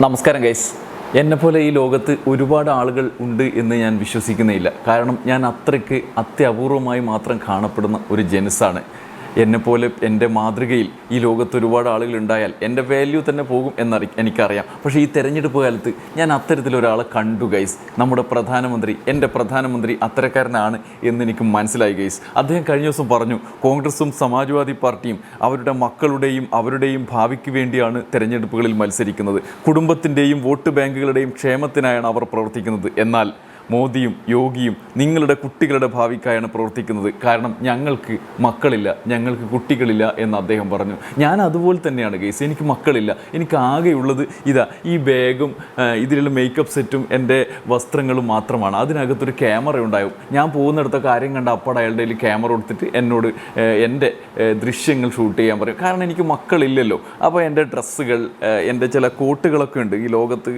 നമസ്കാരം ഗൈസ് എന്നെപ്പോലെ ഈ ലോകത്ത് ഒരുപാട് ആളുകൾ ഉണ്ട് എന്ന് ഞാൻ വിശ്വസിക്കുന്നില്ല കാരണം ഞാൻ അത്രയ്ക്ക് അത്യപൂർവമായി മാത്രം കാണപ്പെടുന്ന ഒരു ജനുസാണ് എന്നെപ്പോലെ എന്റെ മാതൃകയിൽ ഈ ലോകത്ത് ഒരുപാട് ആളുകൾ ഉണ്ടായാൽ എന്റെ വാല്യൂ തന്നെ പോകും എന്നറി എനിക്കറിയാം. പക്ഷേ ഈ തെരഞ്ഞെടുപ്പ് കാലത്ത് ഞാൻ അത്തരത്തിലൊരാളെ കണ്ടു ഗൈസ് നമ്മുടെ പ്രധാനമന്ത്രി എന്റെ പ്രധാനമന്ത്രി അത്തരക്കാരനാണ് എന്ന് എനിക്ക് മനസ്സിലായി ഗൈസ് അദ്ദേഹം കഴിഞ്ഞ ദിവസം പറഞ്ഞു കോൺഗ്രസും സമാജ്വാദി പാർട്ടിയും അവരുടെ മക്കളുടെയും അവരുടെയും ഭാവിക്ക് വേണ്ടിയാണ് തെരഞ്ഞെടുപ്പുകളിൽ മത്സരിക്കുന്നത്. കുടുംബത്തിന്റെയും വോട്ട് ബാങ്കുകളുടെയും ക്ഷേമത്തിനായാണ് അവർ പ്രവർത്തിക്കുന്നത്. എന്നാൽ മോദിയും യോഗിയും നിങ്ങളുടെ കുട്ടികളുടെ ഭാവിക്കായാണ് പ്രവർത്തിക്കുന്നത്. കാരണം ഞങ്ങൾക്ക് മക്കളില്ല ഞങ്ങൾക്ക് കുട്ടികളില്ല എന്ന് അദ്ദേഹം പറഞ്ഞു. ഞാൻ അതുപോലെ തന്നെയാണ് കേസ് എനിക്ക് മക്കളില്ല. എനിക്ക് ആകെയുള്ളത് ഇതാ ഈ ബാഗും ഇതിലുള്ള മേക്കപ്പ് സെറ്റും എന്റെ വസ്ത്രങ്ങളും മാത്രമാണ്. അതിനകത്തൊരു ക്യാമറ ഉണ്ടാകും ഞാൻ പോകുന്നിടത്ത കാര്യം കണ്ട അപ്പട അയാളുടെ കയ്യിൽ ക്യാമറ കൊടുത്തിട്ട് എന്നോട് എന്റെ ദൃശ്യങ്ങൾ ഷൂട്ട് ചെയ്യാൻ പറയും. കാരണം എനിക്ക് മക്കളില്ലല്ലോ. അപ്പോൾ എന്റെ ഡ്രസ്സുകൾ എന്റെ ചില കോട്ടുകളൊക്കെ ഉണ്ട്. ഈ ലോകത്ത്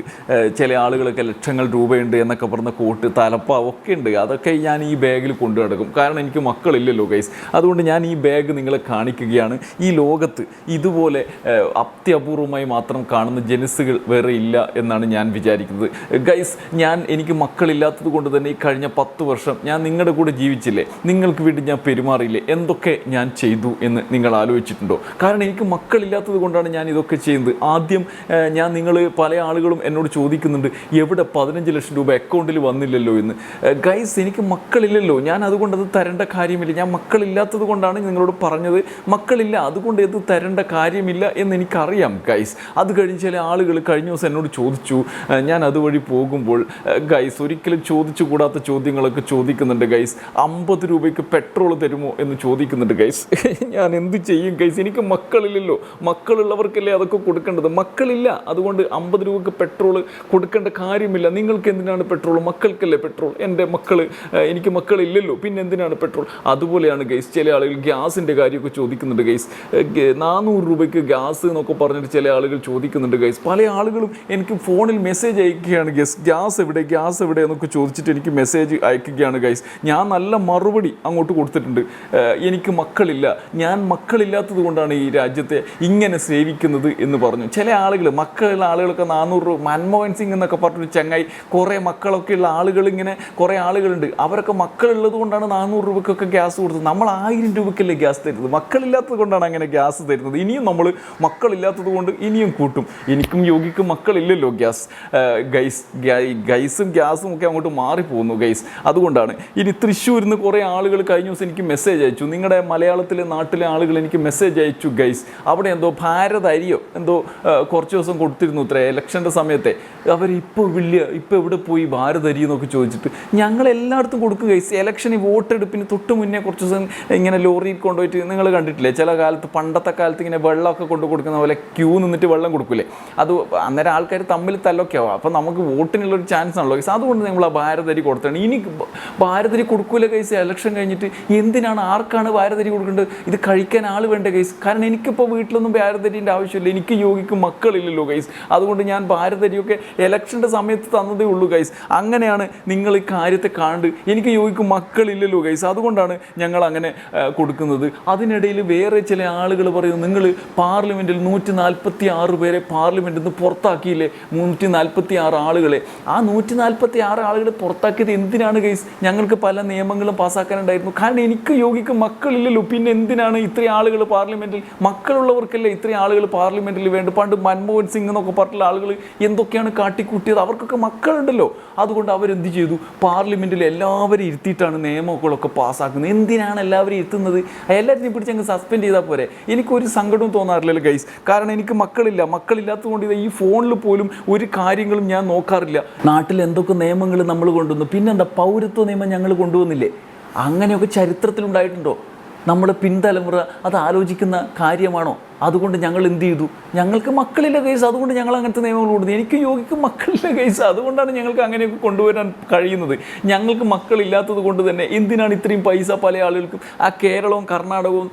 ചില ആളുകളൊക്കെ ലക്ഷങ്ങൾ രൂപയുണ്ട് എന്നൊക്കെ പറഞ്ഞ കോട്ട് തലപ്പ ഒക്കെ ഉണ്ട്. അതൊക്കെ ഞാൻ ഈ ബാഗിൽ കൊണ്ടു നടക്കും. കാരണം എനിക്ക് മക്കളില്ലല്ലോ ഗൈസ് അതുകൊണ്ട് ഞാൻ ഈ ബാഗ് നിങ്ങളെ കാണിക്കുകയാണ്. ഈ ലോകത്ത് ഇതുപോലെ അത്യപൂർവമായി മാത്രം കാണുന്ന ജനുസുകൾ വേറെ ഇല്ല എന്നാണ് ഞാൻ വിചാരിക്കുന്നത്. ഗൈസ് ഞാൻ എനിക്ക് മക്കളില്ലാത്തത് കൊണ്ട് തന്നെ ഈ കഴിഞ്ഞ പത്ത് വർഷം ഞാൻ നിങ്ങളുടെ കൂടെ ജീവിച്ചില്ലേ? നിങ്ങൾക്ക് വേണ്ടി ഞാൻ പെരുമാറിയില്ലേ? എന്തൊക്കെ ഞാൻ ചെയ്തു എന്ന് നിങ്ങൾ ആലോചിച്ചിട്ടുണ്ടോ? കാരണം എനിക്ക് മക്കളില്ലാത്തത് കൊണ്ടാണ് ഞാൻ ഇതൊക്കെ ചെയ്യുന്നത്. ആദ്യം ഞാൻ നിങ്ങൾ പല ആളുകളും എന്നോട് ചോദിക്കുന്നുണ്ട്. എവിടെ പതിനഞ്ച് ലക്ഷം രൂപ അക്കൗണ്ടിൽ വന്നില്ലല്ലോ എന്ന്. ഗൈസ് എനിക്ക് മക്കളില്ലല്ലോ. ഞാൻ അതുകൊണ്ട് അത് തരേണ്ട കാര്യമില്ല. ഞാൻ മക്കളില്ലാത്തത് കൊണ്ടാണ് നിങ്ങളോട് പറഞ്ഞത്. മക്കളില്ല അതുകൊണ്ട് ഇത് തരേണ്ട കാര്യമില്ല എന്ന് എനിക്കറിയാം ഗൈസ് അത് കഴിഞ്ഞ് ചില ആളുകൾ കഴിഞ്ഞ ദിവസം എന്നോട് ചോദിച്ചു. ഞാൻ അതുവഴി പോകുമ്പോൾ ഗൈസ് ഒരിക്കലും ചോദിച്ചു കൂടാത്ത ചോദ്യങ്ങളൊക്കെ ചോദിക്കുന്നുണ്ട് ഗൈസ് അമ്പത് രൂപയ്ക്ക് പെട്രോൾ തരുമോ എന്ന് ചോദിക്കുന്നുണ്ട് ഗൈസ് ഞാൻ എന്ത് ചെയ്യും ഗൈസ് എനിക്ക് മക്കളില്ലല്ലോ. മക്കളുള്ളവർക്കല്ലേ അതൊക്കെ കൊടുക്കേണ്ടത്? മക്കളില്ല അതുകൊണ്ട് അമ്പത് രൂപയ്ക്ക് പെട്രോൾ കൊടുക്കേണ്ട കാര്യമില്ല. നിങ്ങൾക്ക് എന്തിനാണ് പെട്രോൾ മക്കൾക്കല്ലേ പെട്രോൾ? എന്റെ മക്കൾ എനിക്ക് മക്കളില്ലല്ലോ. പിന്നെ എന്തിനാണ് പെട്രോൾ? അതുപോലെയാണ് ഗൈസ് ചില ആളുകൾ ഗ്യാസിന്റെ കാര്യമൊക്കെ ചോദിക്കുന്നുണ്ട് ഗൈസ് നാനൂറ് രൂപയ്ക്ക് ഗ്യാസ് എന്നൊക്കെ പറഞ്ഞിട്ട് ചില ആളുകൾ ചോദിക്കുന്നുണ്ട് ഗൈസ് പല ആളുകളും എനിക്ക് ഫോണിൽ മെസ്സേജ് അയക്കുകയാണ് ഗൈസ് ഗ്യാസ് എവിടെ ഗ്യാസ് എവിടെ എന്നൊക്കെ ചോദിച്ചിട്ട് എനിക്ക് മെസ്സേജ് അയക്കുകയാണ് ഗൈസ് ഞാൻ നല്ല മറുപടി അങ്ങോട്ട് കൊടുത്തിട്ടുണ്ട്. എനിക്ക് മക്കളില്ല. ഞാൻ മക്കളില്ലാത്തത് കൊണ്ടാണ് ഈ രാജ്യത്തെ ഇങ്ങനെ സേവിക്കുന്നത് എന്ന് പറഞ്ഞു. ചില ആളുകൾ മക്കളുള്ള ആളുകളൊക്കെ നാനൂറ് രൂപ മൻമോഹൻ സിംഗ് എന്നൊക്കെ പറഞ്ഞൊരു ചങ്ങായി കുറേ മക്കളൊക്കെ ഉള്ള ആളുകൾ ഇങ്ങനെ കുറേ ആളുകളുണ്ട്. അവരൊക്കെ മക്കളുള്ളത് കൊണ്ടാണ് നാനൂറ് രൂപയ്ക്കൊക്കെ ഗ്യാസ് കൊടുത്തത്. നമ്മൾ ആയിരം രൂപയ്ക്കല്ലേ ഗ്യാസ് തരുന്നത്. മക്കളില്ലാത്തത് കൊണ്ടാണ് അങ്ങനെ ഗ്യാസ് തരുന്നത്. ഇനിയും നമ്മൾ മക്കളില്ലാത്തത് കൊണ്ട് ഇനിയും കൂട്ടും. എനിക്കും യോഗിക്കും മക്കളില്ലല്ലോ ഗ്യാസ്. ഗൈസ് ഗൈസും ഗ്യാസും ഒക്കെ അങ്ങോട്ട് മാറിപ്പോകുന്നു ഗൈസ്. അതുകൊണ്ടാണ് ഇനി തൃശ്ശൂരിൽ നിന്ന് കുറേ ആളുകൾ കഴിഞ്ഞ ദിവസം എനിക്ക് മെസ്സേജ് അയച്ചു. നിങ്ങളുടെ മലയാളത്തിലെ നാട്ടിലെ ആളുകൾ എനിക്ക് മെസ്സേജ് അയച്ചു ഗൈസ്. അവിടെ എന്തോ ഭാരത് അരിയോ എന്തോ കുറച്ച് ദിവസം കൊടുത്തിരുന്നു ഇത്ര ഇലക്ഷന്റെ സമയത്തെ. അവർ ഇപ്പോൾ വലിയ ഇപ്പോൾ എവിടെ പോയി ഭാരത് എന്നൊക്കെ ചോദിച്ചിട്ട് ഞങ്ങൾ എല്ലായിടത്തും കൊടുക്കും ഗൈസ് വോട്ട് വോട്ടെടുപ്പിന് തൊട്ട് മുന്നേ കുറച്ച് ദിവസം ഇങ്ങനെ ലോറിയിൽ കൊണ്ടുപോയിട്ട് നിങ്ങൾ കണ്ടിട്ടില്ലേ? ചില കാലത്ത് പണ്ടത്തെ കാലത്ത് ഇങ്ങനെ വെള്ളമൊക്കെ കൊണ്ടു കൊടുക്കുന്ന പോലെ ക്യൂ നിന്നിട്ട് വെള്ളം കൊടുക്കില്ലേ അത് അന്നേരം ആൾക്കാർ തമ്മിൽ തല്ലൊക്കെ ആവും. അപ്പോൾ നമുക്ക് വോട്ടിനുള്ളൊരു ചാൻസ് ആണല്ലോ ഗൈസ് അതുകൊണ്ട് നമ്മൾ ആ ഭാരതരി കൊടുത്താണ് ഇനി ഭാരതരി കൊടുക്കൂല ഗൈസ് ഇലക്ഷൻ കഴിഞ്ഞിട്ട് എന്തിനാണ് ആർക്കാണ് ഭാരതരി കൊടുക്കേണ്ടത്? ഇത് കഴിക്കാൻ ആൾ വേണ്ട ഗൈസ് കാരണം എനിക്കിപ്പോൾ വീട്ടിലൊന്നും ഭാരതരിന്റെ ആവശ്യമില്ല. എനിക്ക് യോഗിക്കും മക്കളില്ലല്ലോ ഗൈസ് അതുകൊണ്ട് ഞാൻ ഭാരതരിയൊക്കെ ഇലക്ഷന്റെ സമയത്ത് തന്നതേ ഉള്ളൂ ഗൈസ് അങ്ങനെയാണ് നിങ്ങൾ ഈ കാര്യത്തെ കാണുന്നത്. എനിക്ക് യോഗിക്ക് മക്കളില്ലല്ലോ ഗൈസ്. അതുകൊണ്ടാണ് ഞങ്ങൾ അങ്ങനെ കൊടുക്കുന്നത്. അതിനിടയിൽ വേറെ ചില ആളുകൾ പറയുന്നു നിങ്ങൾ പാർലമെന്റിൽ നൂറ്റി നാൽപ്പത്തി ആറ് പേരെ പാർലമെന്റിൽ നിന്ന് പുറത്താക്കിയില്ലേ? നൂറ്റി നാൽപ്പത്തി ആറ് ആളുകളെ. ആ നൂറ്റി നാൽപ്പത്തി ആറ് ആളുകളെ പുറത്താക്കിയത് എന്തിനാണ് ഗൈസ്? ഞങ്ങൾക്ക് പല നിയമങ്ങളും പാസ്സാക്കാനുണ്ടായിരുന്നു. കാരണം എനിക്ക് യോഗിക്ക് മക്കളില്ലല്ലോ. പിന്നെ എന്തിനാണ് ഇത്രയും ആളുകൾ പാർലമെന്റിൽ മക്കളുള്ളവർക്കല്ലേ ഇത്രയും ആളുകൾ പാർലമെന്റിൽ വേണ്ട പണ്ട് മൻമോഹൻ സിംഗ് എന്നൊക്കെ പറഞ്ഞിട്ടുള്ള ആളുകൾ എന്തൊക്കെയാണ് കാട്ടിക്കൂട്ടിയത്? അവർക്കൊക്കെ മക്കളുണ്ടല്ലോ. അതുകൊണ്ട് അവരെന്ത് ചെയ്തു? പാർലമെന്റിൽ എല്ലാവരും ഇരുത്തിയിട്ടാണ് നിയമങ്ങളൊക്കെ പാസ്സാക്കുന്നത്. എന്തിനാണ് എല്ലാവരും ഇരുത്തുന്നത്? എല്ലാവരും പിടിച്ച് അങ്ങ് സസ്പെൻഡ് ചെയ്താൽ പോരെ. എനിക്കൊരു സങ്കടവും തോന്നാറില്ലല്ലോ ഗൈസ് കാരണം എനിക്ക് മക്കളില്ല. മക്കളില്ലാത്തതുകൊണ്ട് ഈ ഫോണിൽ പോലും ഒരു കാര്യങ്ങളും ഞാൻ നോക്കാറില്ല. നാട്ടിൽ എന്തൊക്കെ നിയമങ്ങൾ നമ്മൾ കൊണ്ടുവന്നു? പിന്നെന്താ പൗരത്വ നിയമം ഞങ്ങൾ കൊണ്ടുവന്നില്ലേ? അങ്ങനെയൊക്കെ ചരിത്രത്തിലുണ്ടായിട്ടുണ്ടോ? നമ്മുടെ പിൻതലമുറ അത് ആലോചിക്കുന്ന കാര്യമാണോ? അതുകൊണ്ട് ഞങ്ങൾ എന്ത് ചെയ്തു? ഞങ്ങൾക്ക് മക്കളില്ല കേസ് അതുകൊണ്ട് ഞങ്ങൾ അങ്ങനത്തെ നിയമങ്ങൾ കൊടുത്തു എനിക്ക് യോഗിക്ക് മക്കളില്ല കേസ് അതുകൊണ്ടാണ് ഞങ്ങൾക്ക് അങ്ങനെയൊക്കെ കൊണ്ടുവരാൻ കഴിയുന്നത്. ഞങ്ങൾക്ക് മക്കളില്ലാത്തത് കൊണ്ട് തന്നെ എന്തിനാണ് ഇത്രയും പൈസ പല ആളുകൾക്കും? ആ കേരളവും കർണാടകവും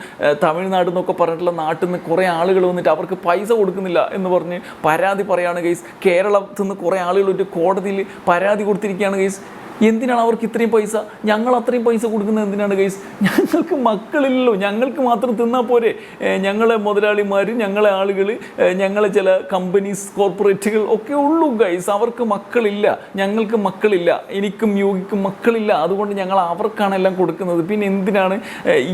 തമിഴ്നാട് എന്നൊക്കെ പറഞ്ഞിട്ടുള്ള നാട്ടിൽ നിന്ന് കുറേ ആളുകൾ വന്നിട്ട് അവർക്ക് പൈസ കൊടുക്കുന്നില്ല എന്ന് പറഞ്ഞ് പരാതി പറയാണ് കേസ് കേരളത്തിൽ നിന്ന് കുറേ ആളുകൾ ഒരു കോടതിയിൽ പരാതി കൊടുത്തിരിക്കുകയാണ് കേസ് എന്തിനാണ് അവർക്ക് ഇത്രയും പൈസ? ഞങ്ങൾ അത്രയും പൈസ കൊടുക്കുന്നത് എന്തിനാണ് ഗൈസ് ഞങ്ങൾക്ക് മക്കളില്ലല്ലോ. ഞങ്ങൾക്ക് മാത്രം തിന്നാൽ പോരെ. ഞങ്ങളെ മുതലാളിമാർ ഞങ്ങളെ ആളുകൾ ഞങ്ങളെ ചില കമ്പനീസ് കോർപ്പറേറ്റുകൾ ഒക്കെ ഉള്ളൂ ഗൈസ് അവർക്ക് മക്കളില്ല. ഞങ്ങൾക്ക് മക്കളില്ല. എനിക്കും യോഗിക്കും മക്കളില്ല. അതുകൊണ്ട് ഞങ്ങൾ അവർക്കാണ് എല്ലാം കൊടുക്കുന്നത്. പിന്നെ എന്തിനാണ്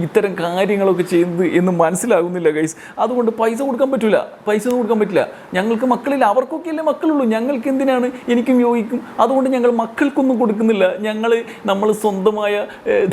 ഇത്തരം കാര്യങ്ങളൊക്കെ ചെയ്യുന്നത് എന്ന് മനസ്സിലാകുന്നില്ല ഗൈസ് അതുകൊണ്ട് പൈസ കൊടുക്കാൻ പറ്റില്ല പൈസ ഒന്നും കൊടുക്കാൻ പറ്റില്ല. ഞങ്ങൾക്ക് മക്കളില്ല. അവർക്കൊക്കെ അല്ലേ മക്കളുള്ളൂ. ഞങ്ങൾക്ക് എന്തിനാണ്? എനിക്കും യോഗിക്കും. അതുകൊണ്ട് ഞങ്ങൾ മക്കൾക്കൊന്നും കൊടുക്കുന്നില്ല. ഞങ്ങൾ നമ്മൾ സ്വന്തമായ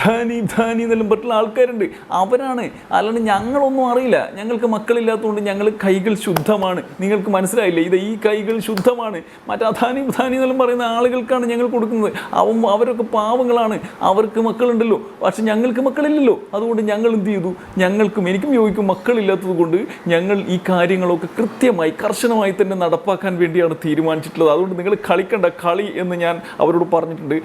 ധാനി ധാനി എന്നെല്ലാം പറ്റുന്ന ആൾക്കാരുണ്ട്. അവരാണ്. അല്ലാണ്ട് ഞങ്ങളൊന്നും അറിയില്ല. ഞങ്ങൾക്ക് മക്കളില്ലാത്തതുകൊണ്ട് ഞങ്ങൾ കൈകൾ ശുദ്ധമാണ്. നിങ്ങൾക്ക് മനസ്സിലായില്ലേ? ഇത് ഈ കൈകൾ ശുദ്ധമാണ്. മറ്റേ അധാനി ധാനി എന്നെല്ലാം പറയുന്ന ആളുകൾക്കാണ് ഞങ്ങൾ കൊടുക്കുന്നത്. അവൻ അവരൊക്കെ പാവങ്ങളാണ്. അവർക്ക് മക്കളുണ്ടല്ലോ. പക്ഷെ ഞങ്ങൾക്ക് മക്കളില്ലല്ലോ. അതുകൊണ്ട് ഞങ്ങൾ എന്ത് ചെയ്തു? ഞങ്ങൾക്കും എനിക്കും യോഗിക്കും മക്കളില്ലാത്തത് കൊണ്ട് ഞങ്ങൾ ഈ കാര്യങ്ങളൊക്കെ കൃത്യമായി കർശനമായി തന്നെ നടപ്പാക്കാൻ വേണ്ടിയാണ് തീരുമാനിച്ചിട്ടുള്ളത്. അതുകൊണ്ട് നിങ്ങൾ കളിക്കണ്ട കളി എന്ന് ഞാൻ അവരോട് പറഞ്ഞിട്ടുണ്ട്.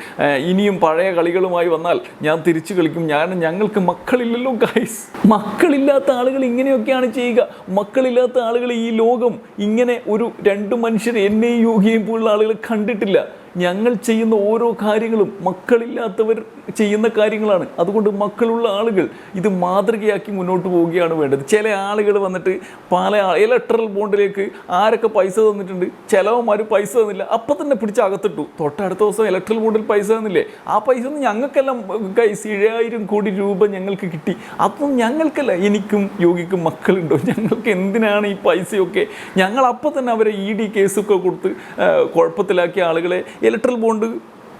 ഇനിയും പഴയ കളികളുമായി വന്നാൽ ഞാൻ തിരിച്ചു കളിക്കും. ഞാൻ ഞങ്ങൾക്ക് മക്കളില്ലല്ലോ ഗൈസ് മക്കളില്ലാത്ത ആളുകൾ ഇങ്ങനെയൊക്കെയാണ് ചെയ്യുക. മക്കളില്ലാത്ത ആളുകൾ ഈ ലോകം ഇങ്ങനെ ഒരു രണ്ട് മനുഷ്യർ എന്നെയും യോഗയും പോലുള്ള ആളുകൾ കണ്ടിട്ടില്ല. ഞങ്ങൾ ചെയ്യുന്ന ഓരോ കാര്യങ്ങളും മക്കളില്ലാത്തവർ ചെയ്യുന്ന കാര്യങ്ങളാണ്. അതുകൊണ്ട് മക്കളുള്ള ആളുകൾ ഇത് മാതൃകയാക്കി മുന്നോട്ട് പോവുകയാണ് വേണ്ടത്. ചില ആളുകൾ വന്നിട്ട് പല ഇലക്ട്രൽ ബോണ്ടിലേക്ക് ആരൊക്കെ പൈസ തന്നിട്ടുണ്ട് ചിലവന്മാർ പൈസ തന്നില്ല. അപ്പം തന്നെ പിടിച്ച് അകത്തിട്ടു. തൊട്ടടുത്ത ദിവസം ഇലക്ട്രൽ ബോണ്ടിൽ പൈസ തന്നില്ലേ? ആ പൈസ ഒന്നും ഞങ്ങൾക്കെല്ലാം കൈസ് ഏഴായിരം കോടി രൂപ ഞങ്ങൾക്ക് കിട്ടി. അപ്പം ഞങ്ങൾക്കല്ല. എനിക്കും യോഗിക്കും മക്കളുണ്ടോ. ഞങ്ങൾക്ക് എന്തിനാണ് ഈ പൈസയൊക്കെ? ഞങ്ങൾ അപ്പം തന്നെ അവരെ ഇ ഡി കേസൊക്കെ കൊടുത്ത് കുഴപ്പത്തിലാക്കിയ ആളുകളെ ഇലക്ട്രൽ ബോണ്ട്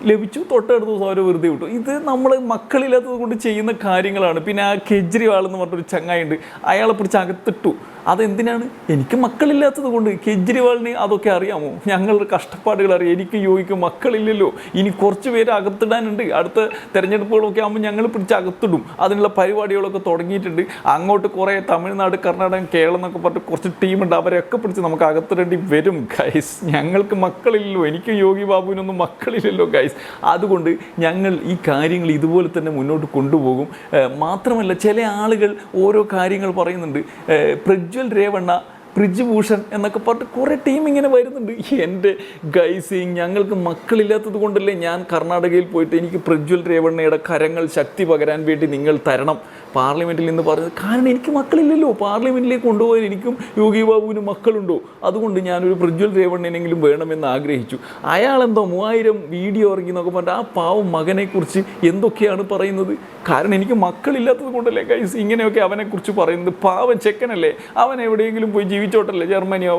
ലഭിച്ചു തൊട്ടടുത്ത ദിവസം അവരെ വെറുതെ വിട്ടു. ഇത് നമ്മൾ മക്കളില്ലാത്തത് കൊണ്ട് ചെയ്യുന്ന കാര്യങ്ങളാണ്. പിന്നെ ആ കെജ്രിവാൾ എന്ന് പറഞ്ഞൊരു ചങ്ങായിണ്ട് അയാളെ പിടിച്ച് അകത്തിട്ടു. അതെന്തിനാണ്? എനിക്ക് മക്കളില്ലാത്തത് കൊണ്ട്. കെജ്രിവാളിന് അതൊക്കെ അറിയാമോ? ഞങ്ങളുടെ കഷ്ടപ്പാടുകൾ അറിയാം. എനിക്ക് യോഗിക്ക് മക്കളില്ലല്ലോ. ഇനി കുറച്ച് പേര് അകത്തിടാനുണ്ട്. അടുത്ത തിരഞ്ഞെടുപ്പുകളൊക്കെ ആകുമ്പോൾ ഞങ്ങൾ പിടിച്ച് അകത്തിടും. അതിനുള്ള പരിപാടികളൊക്കെ തുടങ്ങിയിട്ടുണ്ട്. അങ്ങോട്ട് കുറേ തമിഴ്നാട് കർണാടക കേരളം എന്നൊക്കെ പറഞ്ഞിട്ട് കുറച്ച് ടീമുണ്ട്. അവരെയൊക്കെ പിടിച്ച് നമുക്ക് അകത്തിടേണ്ടി വരും ഗൈസ് ഞങ്ങൾക്ക് മക്കളില്ലല്ലോ. എനിക്ക് യോഗി ബാബുവിനൊന്നും മക്കളില്ലല്ലോ ഗൈസ് അതുകൊണ്ട് ഞങ്ങൾ ഈ കാര്യങ്ങൾ ഇതുപോലെ തന്നെ മുന്നോട്ട് കൊണ്ടുപോകും. മാത്രമല്ല ചില ആളുകൾ ഓരോ കാര്യങ്ങൾ പറയുന്നുണ്ട്. പ്രജ്വൽ രേവണ്ണ ബ്രിജ്ഭൂഷൺ എന്നൊക്കെ പറഞ്ഞിട്ട് കുറേ ടീം ഇങ്ങനെ വരുന്നുണ്ട്. എന്റെ ഗൈസ് ഞങ്ങൾക്ക് മക്കളില്ലാത്തത് കൊണ്ടല്ലേ ഞാൻ കർണാടകയിൽ പോയിട്ട് എനിക്ക് പ്രജ്വൽ രേവണ്ണയുടെ കരങ്ങൾ ശക്തി പകരാൻ വേണ്ടി നിങ്ങൾ തരണം. പാർലമെന്റിൽ നിന്ന് പറഞ്ഞത് കാരണം എനിക്ക് മക്കളില്ലല്ലോ പാർലമെന്റിലേക്ക് കൊണ്ടുപോകാൻ എനിക്കും യോഗി ബാബുവിനും മക്കളുണ്ടോ? അതുകൊണ്ട് ഞാനൊരു പ്രജ്വൽ രേവണ്ണനെങ്കിലും വേണമെന്ന് ആഗ്രഹിച്ചു. അയാളെന്തോ മൂവായിരം വീഡിയോ ഇറങ്ങി എന്നൊക്കെ പറഞ്ഞിട്ട് ആ പാവം മകനെക്കുറിച്ച് എന്തൊക്കെയാണ് പറയുന്നത്? കാരണം എനിക്ക് മക്കളില്ലാത്തത് കൊണ്ടല്ലേ കൈസ് ഇങ്ങനെയൊക്കെ അവനെക്കുറിച്ച് പറയുന്നത്. പാവം ചെക്കനല്ലേ അവൻ എവിടെയെങ്കിലും പോയി ജീവിച്ചോട്ടല്ലേ? ജർമ്മനിയോ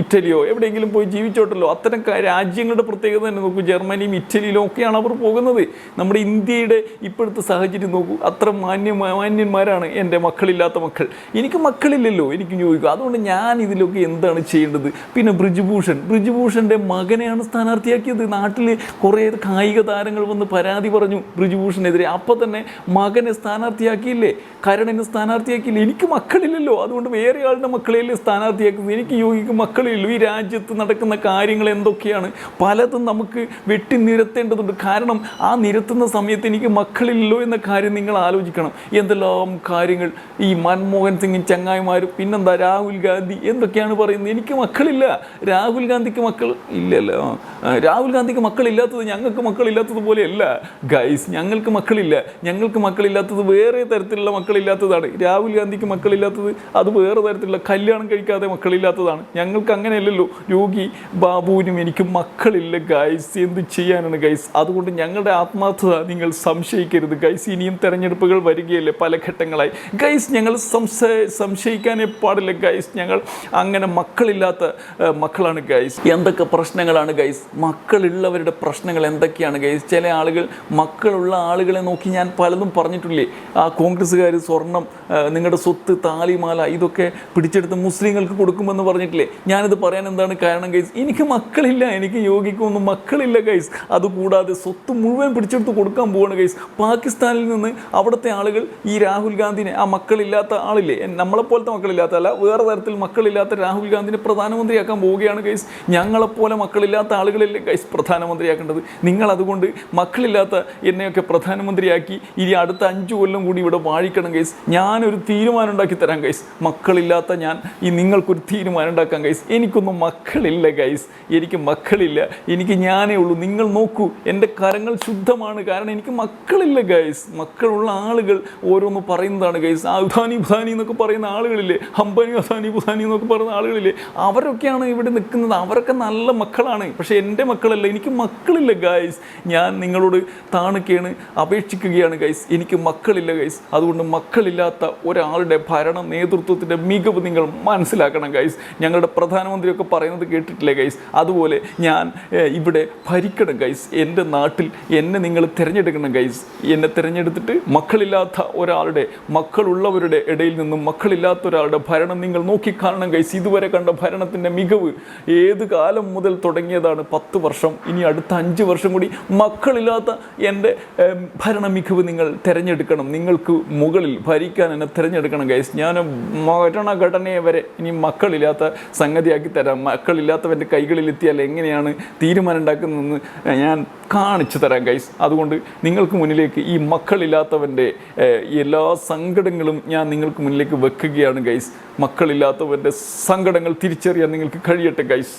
ഇറ്റലിയോ എവിടെയെങ്കിലും പോയി ജീവിച്ചോട്ടല്ലോ? അത്തരം രാജ്യങ്ങളുടെ പ്രത്യേകത തന്നെ നോക്കൂ. ജർമ്മനിയും ഇറ്റലിയിലും ഒക്കെയാണ് അവർ പോകുന്നത്. നമ്മുടെ ഇന്ത്യയുടെ ഇപ്പോഴത്തെ സാഹചര്യം നോക്കൂ. അത്ര മാന്യ മാന്യന്മാരാണ് എന്റെ മക്കളില്ലാത്ത മക്കൾ. എനിക്ക് മക്കളില്ലല്ലോ എനിക്ക് ചോദിക്കും അതുകൊണ്ട് ഞാൻ ഇതിലൊക്കെ എന്താണ് ചെയ്യേണ്ടത്? പിന്നെ ബ്രിജ്ഭൂഷൺ. ബ്രിജ്ഭൂഷന്റെ മകനെയാണ് സ്ഥാനാർത്ഥിയാക്കിയത്. നാട്ടിൽ കുറേ കായിക താരങ്ങൾ വന്ന് പരാതി പറഞ്ഞു ബ്രിജ്ഭൂഷണെതിരെ അപ്പോൾ തന്നെ മകനെ സ്ഥാനാർത്ഥിയാക്കിയില്ലേ? കരണനെ സ്ഥാനാർത്ഥിയാക്കിയില്ലേ? എനിക്ക് മക്കളില്ലല്ലോ. അതുകൊണ്ട് വേറെ ആളുടെ മക്കളെയല്ലേ സ്ഥാനാർത്ഥിയാക്കുന്നത് എനിക്ക് യോഗിക്ക് മക്കളില്ലല്ലോ ഈ രാജ്യത്ത് നടക്കുന്ന കാര്യങ്ങൾ എന്തൊക്കെയാണ്? പലതും നമുക്ക് വെട്ടി നിരത്തേണ്ടതുണ്ട്. കാരണം ആ നിരത്തുന്ന സമയത്ത് എനിക്ക് മക്കളില്ലല്ലോ എന്ന കാര്യം നിങ്ങൾ ആലോചിക്കണം. എന്തെല്ലാം കാര്യങ്ങൾ? ഈ മൻമോഹൻ സിംഗും ചങ്ങായിമാരും പിന്നെന്താ രാഹുൽ ഗാന്ധി? എന്തൊക്കെയാണ് പറയുന്നത്? എനിക്ക് മക്കളില്ല. രാഹുൽ ഗാന്ധിക്ക് മക്കൾ ഇല്ലല്ലോ. രാഹുൽ ഗാന്ധിക്ക് മക്കളില്ലാത്തത് ഞങ്ങൾക്ക് മക്കളില്ലാത്തത് പോലെയല്ല. ഗൈസ് ഞങ്ങൾക്ക് മക്കളില്ല. ഞങ്ങൾക്ക് മക്കളില്ലാത്തത് വേറെ തരത്തിലുള്ള മക്കളില്ലാത്തതാണ്. രാഹുൽ ഗാന്ധിക്ക് മക്കളില്ലാത്തത് അത് വേറെ തരത്തിലുള്ള കല്യാണം കഴിക്കാതെ മക്കളില്ലാത്തതാണ്. ഞങ്ങൾക്ക് അങ്ങനെയല്ലല്ലോ. യോഗി ബാബുവിനും എനിക്ക് മക്കളില്ല ഗൈസ് എന്ത് ചെയ്യാനാണ് ഗൈസ് അതുകൊണ്ട് ഞങ്ങളുടെ ആത്മാർത്ഥത നിങ്ങൾ സംശയിക്കരുത് ഗൈസ് ഇനിയും തെരഞ്ഞെടുപ്പുകൾ വരികയല്ലേ. പല ഘട്ടങ്ങളായി ഗൈസ് ഞങ്ങൾ സംശയ സംശയിക്കാനേ പാടില്ല ഗൈസ് ഞങ്ങൾ അങ്ങനെ മക്കളില്ലാത്ത മക്കളാണ് ഗൈസ് എന്തൊക്കെ പ്രശ്നങ്ങളാണ് ഗൈസ് മക്കളുള്ളവരുടെ പ്രശ്നങ്ങൾ എന്തൊക്കെയാണ് ഗൈസ് ചില ആളുകൾ മക്കളുള്ള ആളുകളെ നോക്കി ഞാൻ പലതും പറഞ്ഞിട്ടില്ലേ? ആ കോൺഗ്രസ്സുകാർ സ്വർണം നിങ്ങളുടെ സ്വത്ത് താലിമാല ഇതൊക്കെ പിടിച്ചെടുത്ത് മുസ്ലിങ്ങൾക്ക് കൊടുക്കുമെന്ന് പറഞ്ഞിട്ടില്ലേ? ഞാനിത് പറയാൻ എന്താണ് കാരണം ഗൈസ് എനിക്ക് മക്കളില്ല എനിക്ക് യോഗിക്കൊന്നും മക്കളില്ല ഗൈസ് അതുകൂടാതെ സ്വത്ത് മുഴുവൻ പിടിച്ചെടുത്ത് കൊടുക്കാൻ പോവാണ് ഗൈസ് പാകിസ്ഥാനിൽ നിന്ന് അവിടുത്തെ ആളുകൾ ഈ രാഹുൽ ഗാന്ധിനെ ആ മക്കളില്ലാത്ത ആളില്ലേ? നമ്മളെപ്പോലത്തെ മക്കളില്ലാത്ത അല്ല വേറെ തരത്തിൽ മക്കളില്ലാത്ത രാഹുൽ ഗാന്ധിനെ പ്രധാനമന്ത്രിയാക്കാൻ പോവുകയാണ് ഗൈസ്. ഞങ്ങളെപ്പോലെ മക്കളില്ലാത്ത ആളുകളല്ലേ ഗൈസ് പ്രധാനമന്ത്രിയാക്കേണ്ടത്? നിങ്ങൾ അതുകൊണ്ട് മക്കളില്ലാത്ത എന്നെയൊക്കെ പ്രധാനമന്ത്രിയാക്കി ഇനി അടുത്ത അഞ്ച് കൊല്ലം കൂടി ഇവിടെ വാഴിക്കണം ഗൈസ്. ഞാനൊരു തീരുമാനം ഉണ്ടാക്കി തരാം ഗൈസ്. മക്കളില്ലാത്ത ഞാൻ ഈ നിങ്ങൾക്കൊരു തീരുമാനം ഉണ്ടാക്കാം ഗൈസ്. എനിക്കൊന്നും മക്കളില്ല ഗൈസ്. എനിക്ക് മക്കളില്ല. എനിക്ക് ഞാനേ ഉള്ളൂ. നിങ്ങൾ നോക്കൂ എന്റെ കരങ്ങൾ ശുദ്ധമാണ്. കാരണം എനിക്ക് മക്കളില്ല ഗൈസ്. മക്കളുള്ള ആളുകൾ ഓരോന്ന് പറയുന്നതാണ് ഗൈസ് അധാനി ബുധാനി എന്നൊക്കെ പറയുന്ന ആളുകളില്ലേ? അംബാനി അധാനി ബുധാനി എന്നൊക്കെ പറയുന്ന ആളുകളില്ലേ? അവരൊക്കെയാണ് ഇവിടെ നിൽക്കുന്നത്. അവരൊക്കെ നല്ല മക്കളാണ്. പക്ഷേ എന്റെ മക്കളല്ല എനിക്ക് മക്കളില്ല ഗൈസ് ഞാൻ നിങ്ങളോട് താണുകയാണ് അപേക്ഷിക്കുകയാണ് ഗൈസ് എനിക്ക് മക്കളില്ല ഗൈസ് അതുകൊണ്ട് മക്കളില്ലാത്ത ഒരാളുടെ ഭരണ നേതൃത്വത്തിന്റെ മികവ് നിങ്ങൾ മനസ്സിലാക്കണം ഗൈസ് ഞങ്ങളുടെ പ്രധാനമന്ത്രിയൊക്കെ പറയുന്നത് കേട്ടിട്ടില്ലേ ഗൈസ് അതുപോലെ ഞാൻ ഇവിടെ ഭരിക്കണം ഗൈസ് എന്റെ നാട്ടിൽ എന്നെ നിങ്ങൾ തിരഞ്ഞെടുക്കണം ഗൈസ് എന്നെ തിരഞ്ഞെടുത്തിട്ട് മക്കളില്ലാത്ത ഒരാളുടെ മക്കളുള്ളവരുടെ ഇടയിൽ നിന്നും മക്കളില്ലാത്ത ഒരാളുടെ ഭരണം നിങ്ങൾ നോക്കിക്കാണണം കൈസ് ഇതുവരെ കണ്ട ഭരണത്തിന്റെ മികവ് ഏത് കാലം മുതൽ തുടങ്ങിയതാണ് പത്ത് വർഷം. ഇനി അടുത്ത അഞ്ച് വർഷം കൂടി മക്കളില്ലാത്ത എന്റെ ഭരണ മികവ് നിങ്ങൾ തിരഞ്ഞെടുക്കണം. നിങ്ങൾക്ക് മുകളിൽ ഭരിക്കാൻ എന്നെ തിരഞ്ഞെടുക്കണം ഗൈസ് ഞാൻ മരണഘടനയെ വരെ ഇനി മക്കളില്ലാത്ത സംഗതിയാക്കി തരാം. മക്കളില്ലാത്തവന്റെ കൈകളിൽ എത്തിയാൽ എങ്ങനെയാണ് തീരുമാനം ഉണ്ടാക്കുന്നതെന്ന് ഞാൻ കാണിച്ചു തരാം ഗൈസ് അതുകൊണ്ട് നിങ്ങൾക്ക് മുന്നിലേക്ക് ഈ മക്കളില്ലാത്തവന്റെ എല്ലാ സങ്കടങ്ങളും ഞാൻ നിങ്ങൾക്ക് മുന്നിലേക്ക് വെക്കുകയാണ് ഗൈസ് മക്കളില്ലാത്തവന്റെ സങ്കടങ്ങൾ തിരിച്ചറിയാൻ നിങ്ങൾക്ക് കഴിയട്ടെ ഗൈസ്